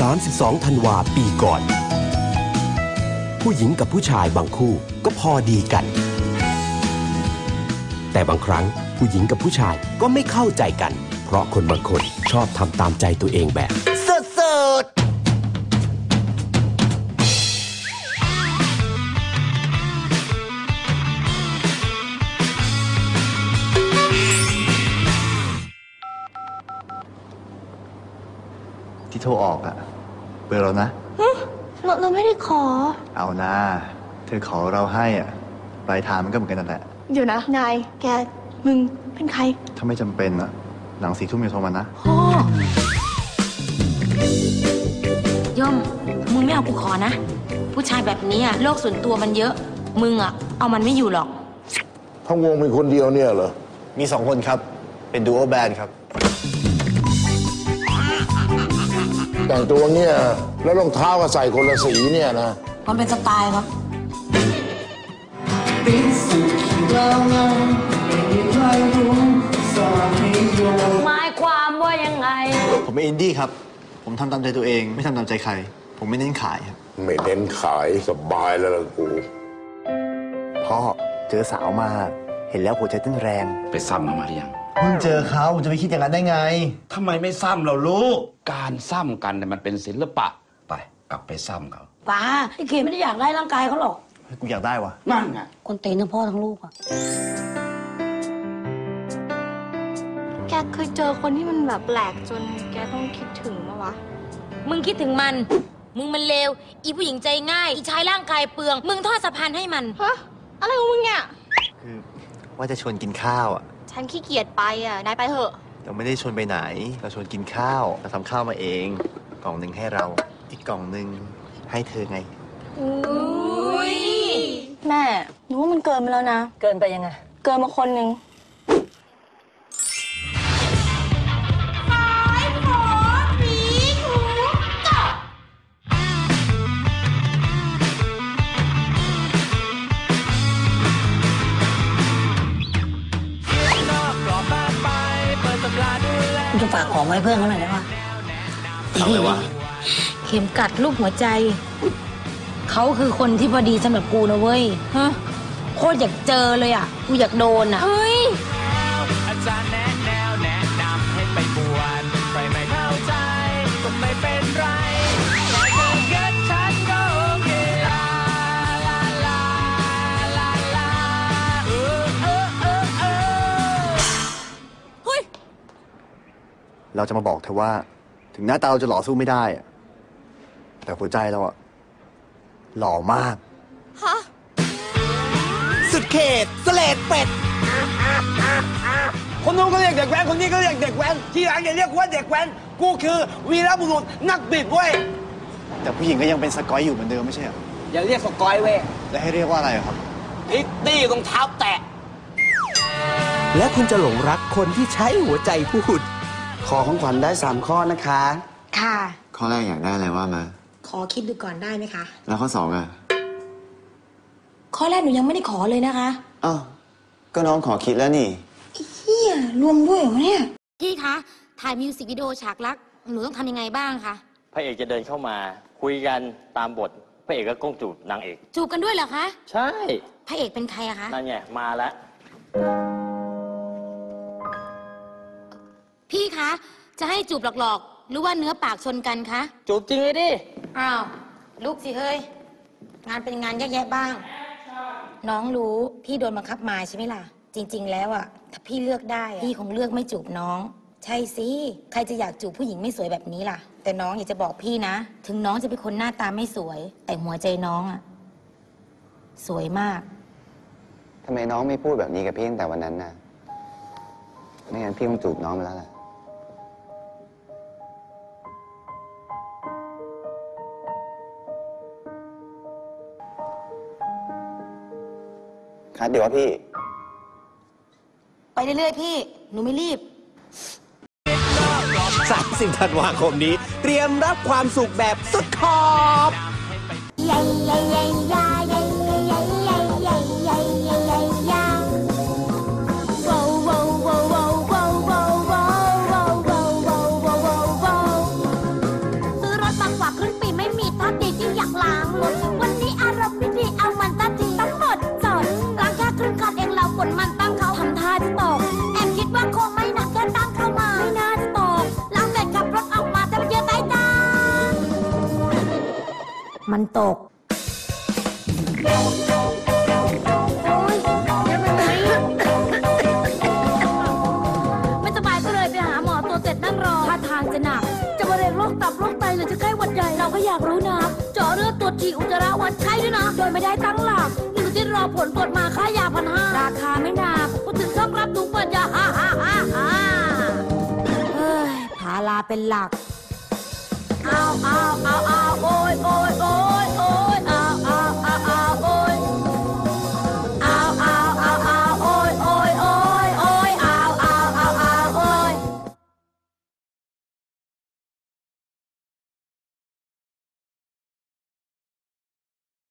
32 ธันวาปีก่อน ผู้หญิงกับผู้ชายบางคู่ก็พอดีกัน แต่บางครั้งผู้หญิงกับผู้ชายก็ไม่เข้าใจกัน เพราะคนบางคนชอบทำตามใจตัวเองแบบ ที่โทรออกอะเบอร์เรานะ เราเราไม่ได้ขอ เอานะเธอขอเราให้อะปลายทางมันก็เหมือนกันนั่นแหละเดี๋ยวนะ นาย แก มึง เป็นใคร ถ้าไม่จำเป็นอะหลังสี่ทุ่มอย่าโทรมานะ พ่อ ย่อม มึงไม่เอากูขอนะ ผู้ชายแบบนี้อะโลกส่วนตัวมันเยอะ มึงอะเอามันไม่อยู่หรอก ทั้งวงมีคนเดียวเนี่ยเหรอ มีสองคนครับ เป็นดูโอแบนครับ แต่งตัวเนี่ย แล้วรองเท้าก็ใส่คนละสีเนี่ยนะ มันเป็นสไตล์ครับ หมายความว่ายังไง ผมเป็นอินดี้ครับ ผมทำตามใจตัวเอง ไม่ทำตามใจใคร ผมไม่เน้นขายครับ ไม่เน้นขายสบายแล้วล่ะกูพ่อเจอสาวมา เห็นแล้วหัวใจเต้นแรง ไปซ้ำมาหรือยัง เพิ่งเจอเขาผมจะไปคิดอย่างนั้นได้ไง ทำไมไม่ซ้ำเราลูก การซ้ำกันเนี่ยมันเป็นศิลปะ ไปกลับไปซ้ำเขาป้าไอ้เขมไม่ได้อยากได้ร่างกายเขาหรอก กูอยากได้วะนั่นไงคนเตะทั้งพ่อทั้งลูกอะแกเคยเจอคนที่มันแบบแปลกจนแกต้องคิดถึงมาวะ มึงคิดถึงมัน มึงมันเลว อีผู้หญิงใจง่าย อีชายร่างกายเปลือง มึงทอดสะพานให้มัน ฮะ อะไรของมึงเนี่ย คือว่าจะชวนกินข้าวอะฉันขี้เกียจไปอะ นายไปเถอะ เราไม่ได้ชวนไปไหน เราชวนกินข้าว เราทำข้าวมาเอง กล่องหนึ่งให้เรา อีกกล่องหนึ่งให้เธอไง แม่หนูว่ามันเกินไปแล้วนะ เกินไปยังไง เกินมาคนหนึ่ง จะฝากของไว้เพื่อนเขาหน่อยได้ปะอะไรวะ เข็มกัดลูกหัวใจ เขาคือคนที่พอดีสำหรับกูนะเว้ย ฮะ โคตรอยากเจอเลยอะ กูอยากโดนอะ เฮ้ย อาจารย์แน เราจะมาบอกเธอว่า ถึงหน้าตาเราจะหล่อสู้ไม่ได้อะแต่หัวใจเราอะหล่อมากสุดเขตสเลดเป็ด คนนู้นก็เรียกเด็กแว้น คนนี้ก็เรียกเด็กแว้น ที่หลังอย่าเรียกว่าเด็กแว้น กูคือวีรบุรุษนักบิดเว้ย แต่ผู้หญิงก็ยังเป็นสกอยอยู่เหมือนเดิมไม่ใช่เหรออย่าเรียกสกอยเว้ยแล้วให้เรียกว่าอะไรอะครับพิตตี้รองเท้าแตะ และคุณจะหลงรักคนที่ใช้หัวใจพูด ขอของขวัญได้ 3 ข้อนะคะ ค่ะ ข้อแรกอยากได้อะไรว่ามา ขอคิดดูก่อนได้ไหมคะ แล้วข้อสองอะข้อแรกหนูยังไม่ได้ขอเลยนะคะอ้าวก็น้องขอคิดแล้วนี่เฮียรวมด้วยเหรอเนี่ยพี่คะถ่ายมิวสิกวิดีโอฉากรัก หนูต้องทำยังไงบ้างคะพระเอกจะเดินเข้ามา คุยกันตามบท พระเอกก็ก้มจูบนางเอก จูบกันด้วยเหรอคะ ใช่ พระเอกเป็นใครอะคะ นั่นไงมาแล้ว พี่คะ จะให้จูบหลอกๆ หรือว่าเนื้อปากชนกันคะ จูบจริงเลยดิ อ้าวลุกสิเฮ้ย งานเป็นงานแยะๆบ้าง น้องรู้พี่โดนบังคับมาใช่ไหมล่ะ จริง ๆ แล้วอะถ้าพี่เลือกได้อะพี่คงเลือกไม่จูบน้อง ใช่สิ ใครจะอยากจูบผู้หญิงไม่สวยแบบนี้ล่ะ แต่น้องอยากจะบอกพี่นะ ถึงน้องจะเป็นคนหน้าตาไม่สวย แต่หัวใจน้องอะสวยมาก ทำไมน้องไม่พูดแบบนี้กับพี่ตั้งแต่วันนั้นน่ะ ไม่งั้นพี่คงจูบน้องไปแล้วแหละ คัดเดี๋ยวว่าพี่ ไปเรื่อยๆพี่ หนูไม่รีบ 30ธันวาคมนี้ เตรียมรับความสุขแบบสุดขอบซื้อรถ ตก ไม่สบายก็เลยไปหาหมอตัวเสร็จนั่งรอท่าทางจะหนัก จะมะเร็งโรคตับโรคไตหรือจะไข้หวัดใหญ่เราก็อยากรู้นะ เจาะเลือดตรวจฉี่อุจจาระวัดไข้ด้วยนะ โดยไม่ได้ตั้งหลักหนึ่งที่รอผลตรวจมาค่ายาพันห้าราคาไม่หนักพูดถึงช่องรับถุงเปิดยาฮ่าฮ่าฮ่าฮ่าเฮ้ยพาลาเป็นหลัก เอาเอา